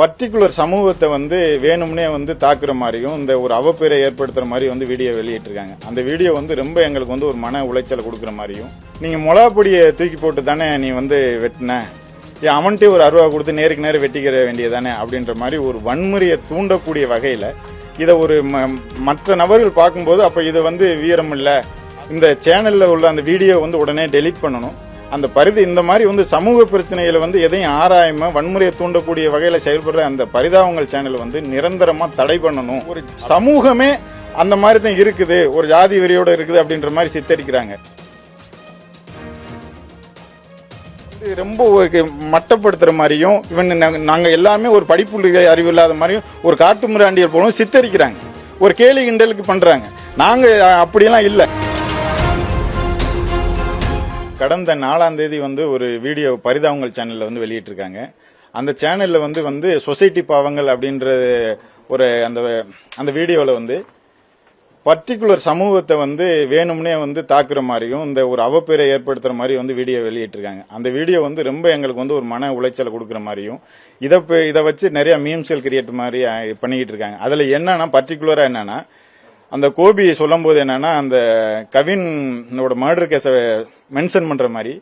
Particular சமூகத்தை வந்து வேணும்னே வந்து தாக்குற மாதிரியும் இந்த ஒரு அவப்பேரை ஏற்படுத்துற மாதிரி வந்து வீடியோ வெளியிட்டிருக்காங்க. அந்த வீடியோ வந்து ரொம்ப எங்களுக்கு வந்து ஒரு மன உளைச்சலை கொடுக்குற மாதிரியும் நீங்க மிளகாப்பொடியை தூக்கி போட்டு தானே நீ வந்து வெட்டின? ஏன் அவன்கிட்டே ஒரு அருவா கொடுத்து நேருக்கு நேரம் வெட்டிக்கிற வேண்டியதானே அப்படின்ற மாதிரி ஒரு வன்முறையை தூண்டக்கூடிய வகையில் இதை ஒரு ம- மற்ற நபர்கள் பார்க்கும்போது அப்போ இதை வந்து வீரம் இல்லை இந்த சேனலில் உள்ள அந்த வீடியோ வந்து உடனே டெலீட் பண்ணணும். அந்த பரிதி இந்த மாதிரி வந்து சமூக பிரச்சனைகளை வந்து எதையும் ஆராயாம வன்முறையை தூண்டக்கூடிய வகையில செயல்படுற அந்த பரிதாபங்கள் சேனல் வந்து நிரந்தரமா தடை பண்ணணும். ஒரு சமூகமே அந்த மாதிரி தான் இருக்குது. ஒரு ஜாதி வெறியோட இருக்குது அப்படின்ற மாதிரி சித்தரிக்கிறாங்க. இது ரொம்ப மட்டப்படுத்துகிற மட்டப்படுத்துற மாதிரியும் இவன் நாங்க- எல்லாமே ஒரு படிப்புள்ள அறிவு இல்லாத மாதிரியும் ஒரு காட்டு மிராண்டியர் போலும் சித்தரிக்கிறாங்க. ஒரு கேலி கிண்டலுக்கு பண்றாங்க. நாங்க அப்படியெல்லாம் இல்லை. கடந்த நாலாம் தேதி வந்து ஒரு வீடியோ பரிதாபங்கள் சேனல்ல வந்து வெளியிட்டிருக்காங்க. அந்த சேனல்ல வந்து வந்து சொசைட்டி பாவங்கள் அப்படின்ற ஒரு அந்த அந்த வீடியோவில் வந்து பர்டிகுலர் சமூகத்தை வந்து வேணும்னே வந்து தாக்குற மாதிரியும் இந்த ஒரு அவப்பேரை ஏற்படுத்துகிற மாதிரி வந்து வீடியோ வெளியிட்டிருக்காங்க. அந்த வீடியோ வந்து ரொம்ப எங்களுக்கு வந்து ஒரு மன உளைச்சலை கொடுக்குற மாதிரியும் இதை இதை வச்சு நிறைய மீம்ஸ்கள் கிரியேட் மாதிரி பண்ணிக்கிட்டு இருக்காங்க அதில் என்னன்னா பர்டிகுலராக என்னன்னா அந்த கோபி சொல்லும்போது என்னன்னா அந்த கவினோட மர்டர் கேஸை மென்ஷன் பண்ற மாதிரி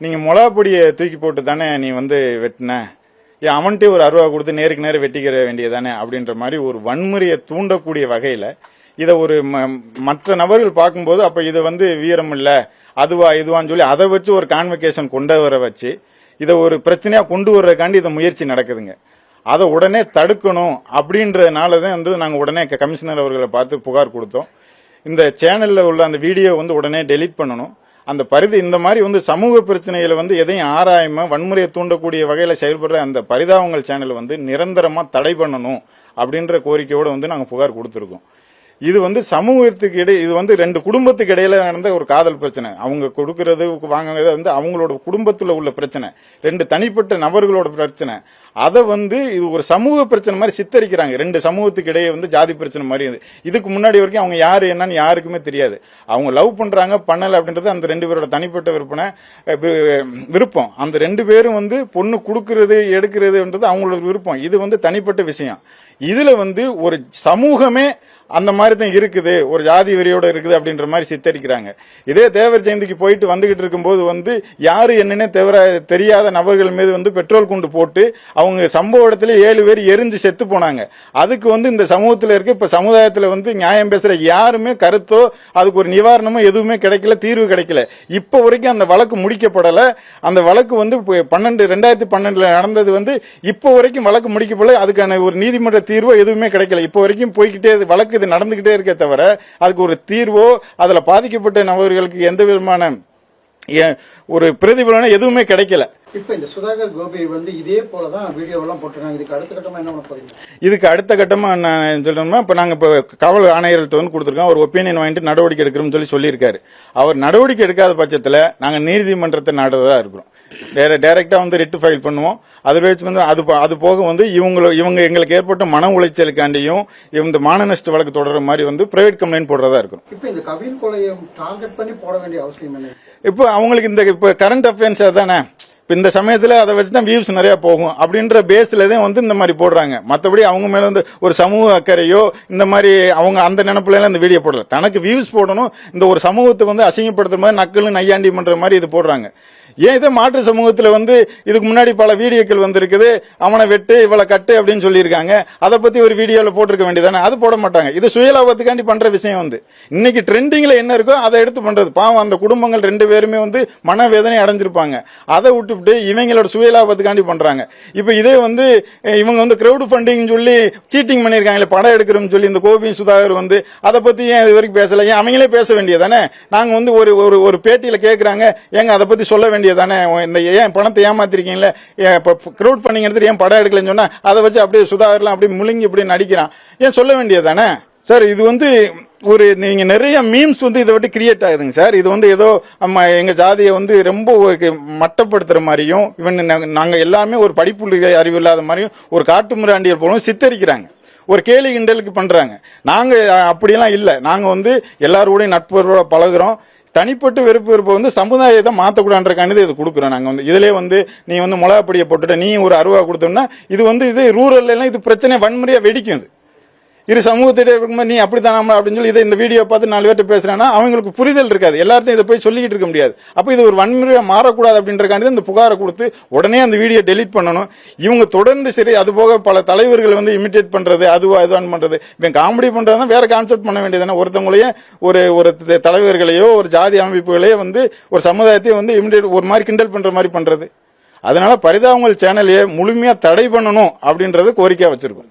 நீங்க பொடியை தூக்கி போட்டு தானே நீ வந்து வெட்டின? ஏன் அவன்கிட்டே ஒரு அருவா கொடுத்து நேருக்கு நேரம் வெட்டிக்கிற வேண்டியதானே அப்படின்ற மாதிரி ஒரு வன்முறையை தூண்டக்கூடிய வகையில இதை ஒரு ம- மற்ற நபர்கள் பார்க்கும்போது அப்ப இது வந்து வீரம் இல்ல அதுவா இதுவான்னு சொல்லி அதை வச்சு ஒரு கான்வெகேஷன் கொண்டு வர வச்சு இதை ஒரு பிரச்சனையா கொண்டு வர்றதுக்காண்டி இதை முயற்சி நடக்குதுங்க. அதை உடனே தடுக்கணும் அப்படின்றதுனால தான் வந்து நாங்கள் உடனே கமிஷனர் அவர்களை பார்த்து புகார் கொடுத்தோம். இந்த சேனலில் உள்ள அந்த வீடியோ வந்து உடனே டெலீட் பண்ணணும். அந்த பரிதி இந்த மாதிரி வந்து சமூக பிரச்சனைகளை வந்து எதையும் ஆராயாம வன்முறையை தூண்டக்கூடிய வகையில் செயல்படுற அந்த பரிதாபங்கள் சேனல் வந்து நிரந்தரமாக தடை பண்ணணும் அப்படின்ற கோரிக்கையோடு வந்து நாங்கள் புகார் கொடுத்துருக்கோம். இது வந்து சமூகத்துக்கு இடையே இது வந்து ரெண்டு குடும்பத்துக்கு இடையில நடந்த ஒரு காதல் பிரச்சனை. அவங்க கொடுக்கறது வாங்குறது வந்து அவங்களோட குடும்பத்துல உள்ள பிரச்சனை. ரெண்டு தனிப்பட்ட நபர்களோட பிரச்சனை. அதை வந்து இது ஒரு சமூக பிரச்சனை மாதிரி சித்தரிக்கிறாங்க. ரெண்டு சமூகத்துக்கு இடையே வந்து ஜாதி பிரச்சனை மாதிரி இது. இதுக்கு முன்னாடி வரைக்கும் அவங்க யாரு என்னன்னு யாருக்குமே தெரியாது. அவங்க லவ் பண்றாங்க பண்ணல அப்படின்றது அந்த ரெண்டு பேரோட தனிப்பட்ட விற்பனை வி- விருப்பம். அந்த ரெண்டு பேரும் வந்து பொண்ணு கொடுக்கறது எடுக்கிறதுன்றது அவங்களோட விருப்பம். இது வந்து தனிப்பட்ட விஷயம். இதுல வந்து ஒரு சமூகமே அந்த மாதிரி தான் இருக்குது. ஒரு ஜாதி வெறியோட இருக்குது அப்படின்ற மாதிரி சித்தரிக்கிறாங்க. இதே தேவர் ஜெயந்திக்கு போயிட்டு வந்துகிட்டு இருக்கும்போது வந்து யாரு என்னன்னே தவிர தெரியாத நபர்கள் மீது வந்து பெட்ரோல் குண்டு போட்டு அவங்க சம்பவ இடத்துல ஏழு பேர் எரிஞ்சு செத்து போனாங்க. அதுக்கு வந்து இந்த சமூகத்தில் இருக்க இப்போ சமுதாயத்தில் வந்து நியாயம் பேசுகிற யாருமே கருத்தோ அதுக்கு ஒரு நிவாரணமோ எதுவுமே கிடைக்கல தீர்வு கிடைக்கல. இப்போ வரைக்கும் அந்த வழக்கு முடிக்கப்படலை. அந்த வழக்கு வந்து பன்னெண்டு ரெண்டாயிரத்தி பன்னெண்டில் நடந்தது வந்து இப்போ வரைக்கும் வழக்கு முடிக்கப்படல. அதுக்கான ஒரு நீதிமன்ற தீர்வோ எதுவுமே கிடைக்கல. இப்போ வரைக்கும் போய்கிட்டே வழக்கு வழக்கு இது நடந்துகிட்டே இருக்கே தவிர அதுக்கு ஒரு தீர்வோ அதுல பாதிக்கப்பட்ட நபர்களுக்கு எந்த விதமான ஒரு பிரதிபலனோ எதுவுமே கிடைக்கல. இப்ப இந்த சுதாகர் கோபி வந்து இதே போலதான் வீடியோ எல்லாம் போட்டிருக்காங்க. இதுக்கு அடுத்த கட்டமா என்ன பண்ண போறீங்க? இதுக்கு அடுத்த கட்டமா நான் சொல்லணும்னா இப்ப நாங்க இப்ப காவல் ஆணையர்கிட்ட வந்து கொடுத்துருக்கோம். அவர் ஒப்பீனியன் வாங்கிட்டு நடவடிக்கை எடுக்கிறோம்னு சொல்லி சொல்லியிருக்காரு. அவர் நடவடிக்கை எடுக்காத பட்சத்துல நாங்க நீதிமன்றத்தை நாடுறதா இருக்கிறோம். வேற டைரக்டா வந்து ரிட்டு ஃபைல் பண்ணுவோம். அது வச்சு வந்து அது அது போக வந்து இவங்க இவங்க எங்களுக்கு ஏற்பட்ட மன உளைச்சலுக்காண்டியும் இந்த மான நஷ்ட வழக்கு தொடர்ற மாதிரி வந்து பிரைவேட் கம்ப்ளைண்ட் போடுறதா இருக்கும். இப்ப இந்த கவின் கொலையை டார்கெட் பண்ணி போட வேண்டிய அவசியம் என்ன? இப்போ அவங்களுக்கு இந்த இப்போ கரண்ட் அஃபேர்ஸ் அதானே? இப்போ இந்த சமயத்தில் அதை வச்சு தான் வியூஸ் நிறைய போகும். அப்படின்ற பேஸில் தான் வந்து இந்த மாதிரி போடுறாங்க. மற்றபடி அவங்க மேலே வந்து ஒரு சமூக அக்கறையோ இந்த மாதிரி அவங்க அந்த நினப்புல எல்லாம் இந்த வீடியோ போடல. தனக்கு வியூஸ் போடணும். இந்த ஒரு சமூகத்தை வந்து அசிங்கப்படுத்துற மாதிரி நக்கலும் நையாண்டி பண்ற மாதிரி இது போடுறாங்க. ஏன் இதே மாற்று சமூகத்தில் வந்து இதுக்கு முன்னாடி பல வீடியோக்கள் வந்திருக்குது? அவனை வெட்டு இவளை கட்டு அப்படின்னு சொல்லியிருக்காங்க. அதை பற்றி ஒரு வீடியோவில் போட்டிருக்க வேண்டியதானே? அது போட மாட்டாங்க. இது சுயலாபத்துக்காண்டி பண்ணுற விஷயம் வந்து. இன்னைக்கு ட்ரெண்டிங்கில் என்ன இருக்கோ அதை எடுத்து பண்ணுறது பாவம் அந்த குடும்பங்கள் ரெண்டு பேருமே வந்து மனவேதனை அடைஞ்சிருப்பாங்க. அதை விட்டுவிட்டு இவங்களோட சுயலாபத்துக்காண்டி பண்ணுறாங்க இப்போ இதே வந்து இவங்க வந்து க்ரௌட் ஃபண்டிங் சொல்லி சீட்டிங் பண்ணியிருக்காங்களே படம் எடுக்கிறோம்னு சொல்லி இந்த கோபி சுதாகர் வந்து அதை பற்றி ஏன் இது வரைக்கும் பேசல? ஏன் அவங்களே பேச வேண்டியதானே? நாங்கள் வந்து ஒரு ஒரு ஒரு கேட்குறாங்க ஏங்க அதை பற்றி சொல்ல தானே இந்த ஏன் பணத்தை ஏமாத்திருக்கீங்களே இப்போ க்ரௌட் ஃபண்டிங் எடுத்துட்டு ஏன் படம் எடுக்கலன்னு சொன்னால் அதை வச்சு அப்படியே சுதாகர்லாம் அப்படியே முழுங்கி இப்படி நடிக்கிறான். ஏன் சொல்ல வேண்டியது தானே சார் இது வந்து ஒரு நீங்கள் நிறைய மீம்ஸ் வந்து இதை விட்டு கிரியேட் ஆகுதுங்க சார். இது வந்து ஏதோ நம்ம எங்கள் ஜாதியை வந்து ரொம்ப மட்டப்படுத்துகிற மாதிரியும் இவன் நாங்கள் எல்லாமே ஒரு படிப்புள்ள அறிவு இல்லாத மாதிரியும் ஒரு காட்டு மிராண்டியர் போலும் சித்தரிக்கிறாங்க. ஒரு கேலி கிண்டலுக்கு பண்ணுறாங்க நாங்கள் அப்படியெல்லாம் இல்லை. நாங்கள் வந்து எல்லாரோடையும் நட்புறவோட பழகுறோம். தனிப்பட்டு வெறுப்பு வெறுப்பு வந்து சமுதாயத்தை மாற்றக்கூடாதுன்றக்காண்டி இது கொடுக்குறோம் நாங்கள் வந்து. இதிலே வந்து நீ வந்து மிளகாப்பொடியை போட்டுட்டு நீ ஒரு அருவா கொடுத்தோம்னா இது வந்து இது ரூரல்லாம் இது பிரச்சனை வன்முறையாக வெடிக்கும் இது. இரு சமூகத்திட்ட இருக்கும்போது நீ அப்படித்தான் அப்படின்னு சொல்லி இதை இந்த வீடியோ பார்த்து நாலு பேர்ட்ட பேசுகிறேன்னா அவங்களுக்கு புரிதல் இருக்காது. எல்லார்ட்டையும் இதை போய் சொல்லிக்கிட்டு இருக்க முடியாது. அப்போ இது ஒரு வன்முறையாக மாறக்கூடாது அப்படின்றக்காண்டி இந்த புகாரை கொடுத்து உடனே அந்த வீடியோ டெலீட் பண்ணணும். இவங்க தொடர்ந்து சரி அது போக பல தலைவர்கள் வந்து இமிட்டேட் பண்ணுறது அதுவா இதுவான் பண்ணுறது இவன் காமெடி பண்றதுனா வேறு கான்செப்ட் பண்ண வேண்டியதானே ஒருத்தவங்களையே ஒரு ஒரு தலைவர்களையோ ஒரு ஜாதி அமைப்புகளையோ வந்து ஒரு சமுதாயத்தையும் வந்து இமிட்டேட் ஒரு மாதிரி கிண்டல் பண்ணுற மாதிரி பண்ணுறது அதனால் பரிதாபங்கள் சேனலையே முழுமையாக தடை பண்ணணும் அப்படின்றது கோரிக்கையாக வச்சுருக்கோம்.